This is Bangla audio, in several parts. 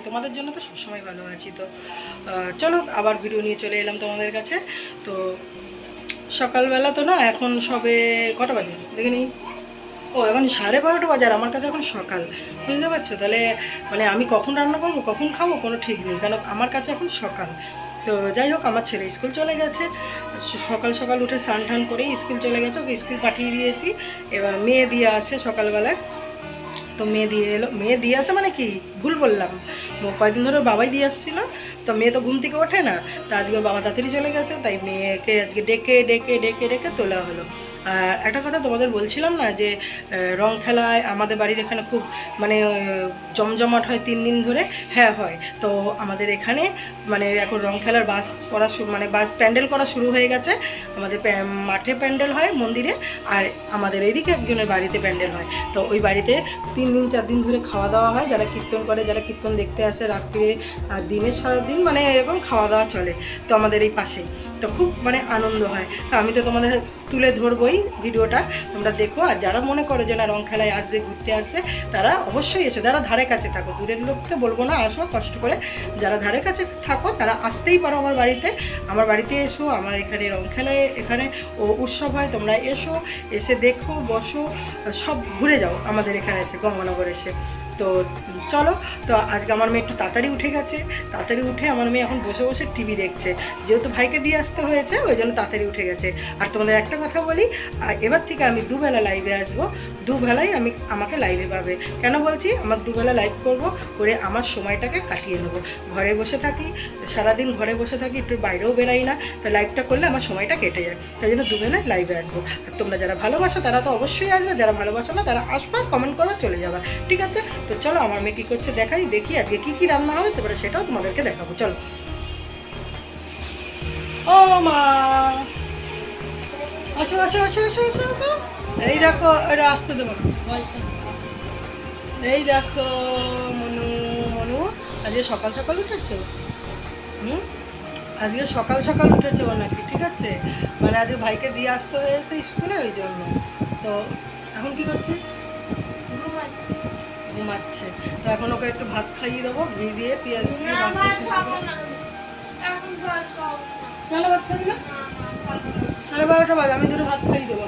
আছি, তোমাদের জন্য তো সবসময় ভালো আছি তো। চলো, আবার ভিডিও নিয়ে চলে এলাম তোমাদের কাছে। তো সকালবেলা তো না, এখন সবে কটা বাজে? দেখে নিই। ও, এখন সাড়ে বারোটা বাজার আমার কাছে এখন সকাল। বুঝতে পারছ? তাহলে মানে আমি কখন রান্না করব, কখন খাব, কোনো ঠিক নেই। কেন, আমার কাছে এখন সকাল। তো যাই হোক, আমার ছেলে স্কুল চলে গেছে। সকাল সকাল উঠে স্নান টান করেই স্কুল চলে গেছে, ওকে স্কুল পাঠিয়ে দিয়েছি। এবার মেয়ে দিয়ে আসে সকালবেলায়। তো মেয়ে দিয়ে এলো, মেয়ে দিয়ে আসে মানে কি? ভুল বললাম। কয়েকদিন ধরে বাবাই দিয়ে আসছিল। তো মেয়ে তো ঘুম থেকে ওঠে না। তা আজকে বাবা তাড়াতাড়ি চলে গেছে, তাই মেয়েকে আজকে ডেকে ডেকে ডেকে ডেকে তোলা হলো। আর একটা কথা তোমাদের বলছিলাম না যে রং খেলায় আমাদের বাড়ির এখানে খুব মানে জমজমাট হয় তিন দিন ধরে? হ্যাঁ হয়। তো আমাদের এখানে মানে এখন রং খেলার বাস করা শুরু মানে বাস প্যান্ডেল করা শুরু হয়ে গেছে। আমাদের মাঠে প্যান্ডেল হয় মন্দিরে, আর আমাদের এদিকে একজনের বাড়িতে প্যান্ডেল হয়। তো ওই বাড়িতে তিন দিন, চার দিন ধরে খাওয়া দাওয়া হয়। যারা কীর্তন করে, যারা কীর্তন দেখতে আসে রাত্রে, আর দিনে সারাদিন মানে এরকম খাওয়া দাওয়া চলে। তো আমাদের এই পাশেই। তো খুব মানে আনন্দ হয়। তো আমি তো তোমাদের তুলে ধরবই ভিডিওটা। তোমরা দেখো, আর যারা মনে করো যে না, রং খেলায় আসবে, ঘুরতে আসবে, তারা অবশ্যই এসো। যারা ধারে কাছে থাকো, দূরের লোককে বলব না, আসো, কষ্ট করে। যারা ধারে কাছে থাকো তারা আসতেই পারো আমার বাড়িতে। আমার বাড়িতে এসো, আমার এখানে রং খেলায় এখানে ও উৎসব হয়, তোমরা এসো, এসে দেখো, বসো, সব ঘুরে যাও আমাদের এখানে এসে, গঙ্গানগর এসে। তো চলো, তো আজকে আমার মেয়ে একটু তাড়াতাড়ি উঠে গেছে। তাড়াতাড়ি উঠে আমার মেয়ে এখন বসে বসে টিভি দেখছে। যেহেতু ভাইকে দিয়ে আসতে হয়েছে, ওই জন্য তাড়াতাড়ি উঠে গেছে। আর তোমাদের একটা কথা বলি এবার থেকে আমি দুবেলা লাইভে আসব। দুবেলাই আমি, আমাকে লাইভে পাবে। কেন বলছি? আমার দুবেলা লাইভ করব, করে আমার সময়টাকে কাটিয়ে নেব। ঘরে বসে থাকি, সারাদিন ঘরে বসে থাকি, একটু বাইরেও বেরাই না। তো লাইভটা করলে আমার সময়টা কেটে যায়। তাই জন্য দুবেলায় লাইভে আসব। আর তোমরা যারা ভালোবাসো, তারা তো অবশ্যই আসবে। যারা ভালোবাসো না, তারা আসবা কমেন্ট করবা, চলে যাবা। ঠিক আছে? তো চলো, আমার মেয়ে কী করছে দেখাই, দেখি আজকে কী কী রান্না হবে, তারপরে সেটাও তোমাদেরকে দেখাবো, চলো। ও মা! আসো আসো আসো আসো আসো আসো। এই দেখো এটা আসতে দেবো। এই দেখো, মনু মনু, আজকে সকাল সকাল উঠেছো? হুম? আজকে সকাল সকাল উঠেছে ও নাকি? ঠিক আছে। মানে আজকে ভাইকে দিয়ে আসতে হয়েছে স্কুলে, ওই জন্য। তো এখন কি করছিস? ঘুমাচ্ছে। তো এখন ওকে একটু ভাত খাইয়ে দেবো, ঘি দিয়ে পেঁয়াজ দিয়ে ভাত কেন না? সাড়ে বারোটা বাজে, আমি দুটো ভাত খাইয়ে দেবো।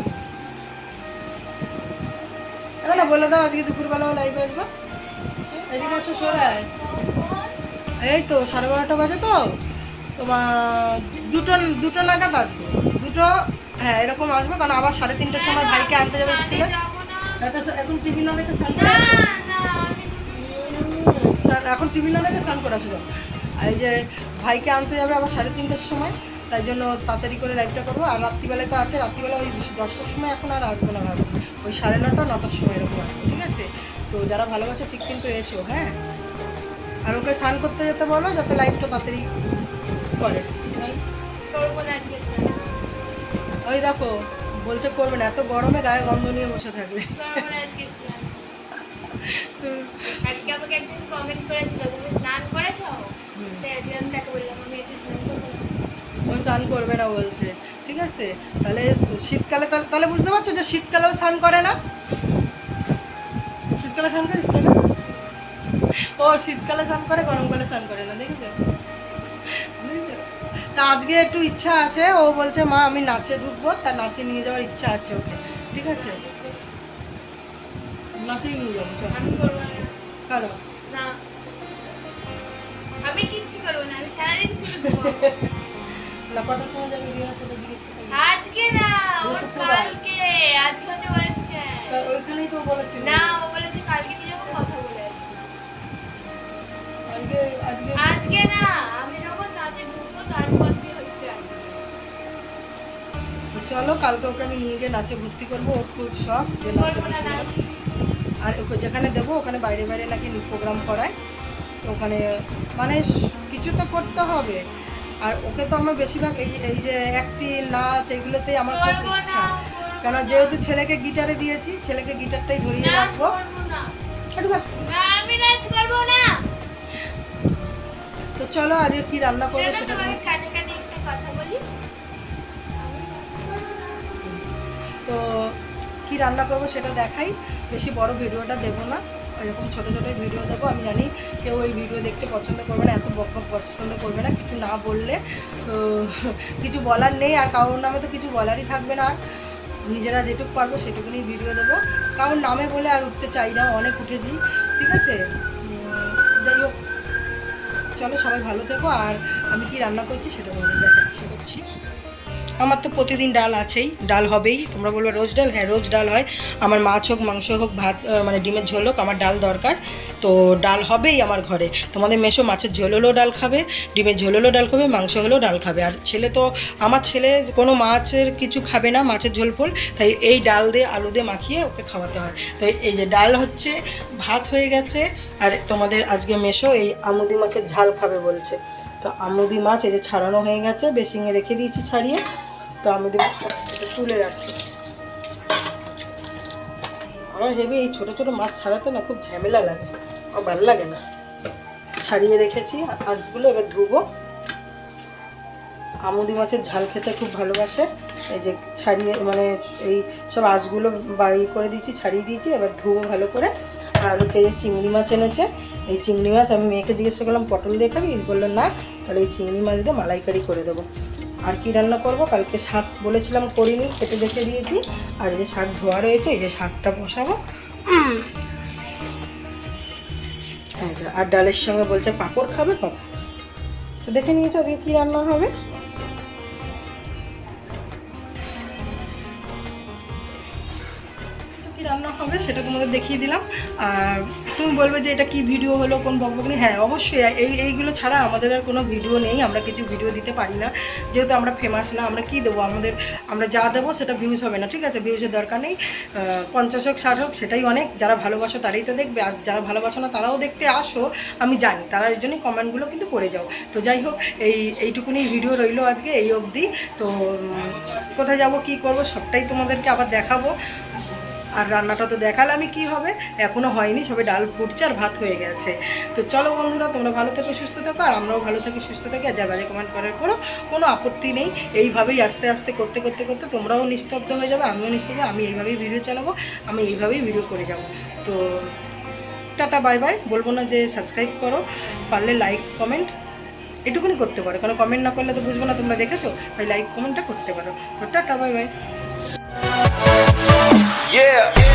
না, বলে দাও, আজকে দুপুরবেলা লাইভে আসব। এদিকে আসো সরাই এই তো, সাড়ে বারোটা বাজে তো। তোমার দুটো দুটো নাগাদ আসবে। দুটো হ্যাঁ এরকম আসবে, কারণ আবার সাড়ে তিনটের সময় ভাইকে আনতে যাবে স্কুলে। এখন টিভি না দেখে এখন টিভি না দেখে স্নান করে। আর এই যে ভাইকে আনতে যাবে আবার সাড়ে তিনটের সময়, তাই জন্য তাড়াতাড়ি করে লাইভটা করব। আর রাত্রিবেলায় তো আছে, রাত্রিবেলা ওই দশটার সময় এখন আর আসব না ভাবছি। ওই সাড়ে নটা, নটার সময় এরকম আসব ঠিক আছে? তো যারা ভালোবাসে ঠিক কিন্তু এসো হ্যাঁ? আর ওকে স্নান করতে যেতে বলো, যাতে লাইভটা তাড়াতাড়ি করে। ওই দেখো, বলছে করবে না, এত গরমে গায়ে গন্ধ নিয়ে বসে থাকবে। তো আজকে আমাকে একজন কমেন্ট করেছিল তুমি স্নান করেছ? হুম। তাই তাকে বললাম আমি আজকে স্নান করব ও স্নান করবে না বলছে। ঠিক আছে? তাহলে শীতকালে তাহলে বুঝতে পারছ যে শীতকালেও স্নান করে না? শীতকালে স্নান করিস তাই না? ও শীতকালে স্নান করে গরমকালে স্নান করে না দেখেছ? তা আজকে একটু ইচ্ছা আছে ও বলছে মা আমি নাচে ঢুকবো। তা নাচে নিয়ে যাওয়ার ইচ্ছা আছে ওকে। ঠিক আছে? নাচেই নিয়ে যাব চল। আমি করব না। কারও? না। আমি কিচ্ছু করব না আমি সারাদিন শুধু ঘুমাবো। না কটার সময় যাবে জিজ্ঞেস করতে আজকে না ওর কালকে আজকে হচ্ছে তা ওইখানেই তো বলেছিল। না ও বলেছে কালকে যাব কথা বলে আসব। আজকে? আজকে না আমি যখন নাচে ঢুকবো তারপর হচ্ছে চলো কালকে ওকে আমি নিয়ে গিয়ে নাচে ভর্তি করব ওর খুব শখ যে নাচে আর ওকে যেখানে দেবো ওখানে বাইরে বাইরে নাকি প্রোগ্রাম করায়। তো ওখানে মানে কিছু তো করতে হবে। আর ওকে তো আমার বেশিরভাগ এই এই যে একটি নাচ এগুলোতেই আমার খুব ইচ্ছা। কেন যেহেতু ছেলেকে গিটারে দিয়েছি ছেলেকে গিটারটাই ধরিয়ে রাখব। তো চলো আজকে কি রান্না করব সেটা কি রান্না করব সেটা দেখাই। বেশি বড় ভিডিওটা দেবো না। এরকম ছোটো ছোটো ভিডিও দেবো। আমি জানি কেউ এই ভিডিও দেখতে পছন্দ করবে না, এত বক পছন্দ করবে না, কিছু না বললে, তো কিছু বলার নেই, আর কারোর নামে তো কিছু বলারই থাকবে না। আর নিজেরা যেটুকু পারব সেটুকুনি ভিডিও দেবো। কারণ নামে বলে আর উঠতে চাই না, অনেক উঠেছি, ঠিক আছে? যাই হোক, চলো সবাই ভালো থেকো, আর আমি কি রান্না করছি সেটা তোমাদের দেখাচ্ছি। করছি আমার তো প্রতিদিন ডাল আছেই, ডাল হবেই। তোমরা বলবে, রোজ ডাল? হ্যাঁ রোজ ডাল হয়। আমার মাছ হোক, মাংস হোক, ভাত মানে ডিমের ঝোল হোক, আমার ডাল দরকার। তো ডাল হবেই আমার ঘরে। তোমাদের মেশো মাছের ঝোল হলেও ডাল খাবে, ডিমের ঝোল হলেও ডাল খাবে, মাংস হলেও ডাল খাবে। আর ছেলে তো, আমার ছেলে কোনো মাছের কিছু খাবে না, মাছের ঝোল ফোল। তাই এই ডাল দিয়ে আলু দিয়ে মাখিয়ে ওকে খাওয়াতে হয়। তো এই যে ডাল হচ্ছে, ভাত হয়ে গেছে। আর তোমাদের আজকে মেশো এই আমুদি মাছের ঝাল খাবে বলছে। তো আমুদি মাছ এই যে ছাড়ানো হয়ে গেছে বেসিংয়ে রেখে দিয়েছি ছাড়িয়ে। তো আমি একটু তুলে রাখছি আমার হেবি এই ছোটো ছোটো মাছ ছাড়াতে না খুব ঝামেলা লাগে, আমার ভালো লাগে না। ছাড়িয়ে রেখেছি, আঁশগুলো এবার ধুবো। আমুদি মাছের ঝাল খেতে খুব ভালোবাসে। এই যে ছাড়িয়ে মানে এই সব আঁশগুলো বাড়ি করে দিয়েছি, ছাড়িয়ে দিয়েছি, এবার ধুবো ভালো করে। আর হচ্ছে এই চিংড়ি মাছ এনেছে, এই চিংড়ি মাছ আমি মেয়েকে জিজ্ঞাসা করলাম, পটল দিয়ে খাবি? বলল না, তাহলে এই চিংড়ি মাছ দিয়ে মালাইকারি করে দেবো। আর কি রান্না করব? কালকে শাক বলেছিলাম করিনি, সেটা দেখে দিয়েছি। আর যে শাক ধোয়া রয়েছে যে শাকটা বসাবো। আচ্ছা আর ডালের সঙ্গে বলছে পাপড় খাবে, পাপড়। তো দেখে নিয়েছো আজকে কী রান্না হবে? রান্না হবে সেটা তোমাদের দেখিয়ে দিলাম। আর তুমি বলবে যে এটা কি ভিডিও হলো, কোন বকবকনি হ্যাঁ অবশ্যই এই, এইগুলো ছাড়া আমাদের আর কোনো ভিডিও নেই, আমরা কিছু ভিডিও দিতে পারি না। যেহেতু আমরা ফেমাস না, আমরা কি দেবো? আমাদের, আমরা যা দেবো সেটা ভিউজ হবে না, ঠিক আছে? ভিউজের দরকার নেই। পঞ্চাশ হোক, ষাট হোক, সেটাই অনেক। যারা ভালোবাসো তারাই তো দেখবে, আর যারা ভালোবাসো না তারাও দেখতে আসো, আমি জানি। তারা ওই জন্যই কমেন্টগুলো কিন্তু করে যাও। তো যাই হোক, এই, এইটুকুনি ভিডিও রইল আজকে, এই অবধি। তো কোথায় যাব, কি করব, সবটাই তোমাদেরকে আবার দেখাবো। আর রান্নাটা তো দেখালামই কি হবে। এখনও হয়নি, সবে ডাল ফুটছে আর ভাত হয়ে গেছে। তো চলো বন্ধুরা, তোমরা ভালো থেকে, সুস্থ থেকো, আর আমরাও ভালো থাকি, সুস্থ থাকি, আর যা বাজে কমেন্ট করার করো, কোনো আপত্তি নেই। এইভাবেই আস্তে আস্তে করতে করতে করতে তোমরাও নিস্তব্ধ হয়ে যাবে, আমিও নিস্তব্ধ আমি এইভাবেই ভিডিও চালাবো, আমি এইভাবেই ভিডিও করে যাব। তো টাটা বাই বাই বলব না যে সাবস্ক্রাইব করো, পারলে লাইক কমেন্ট এটুকুনি করতে পারো। কারণ কমেন্ট না করলে তো বুঝব না তোমরা দেখেছ, তাই লাইক কমেন্টটা করতে পারো। তো টাটা বাই বাই Yeah.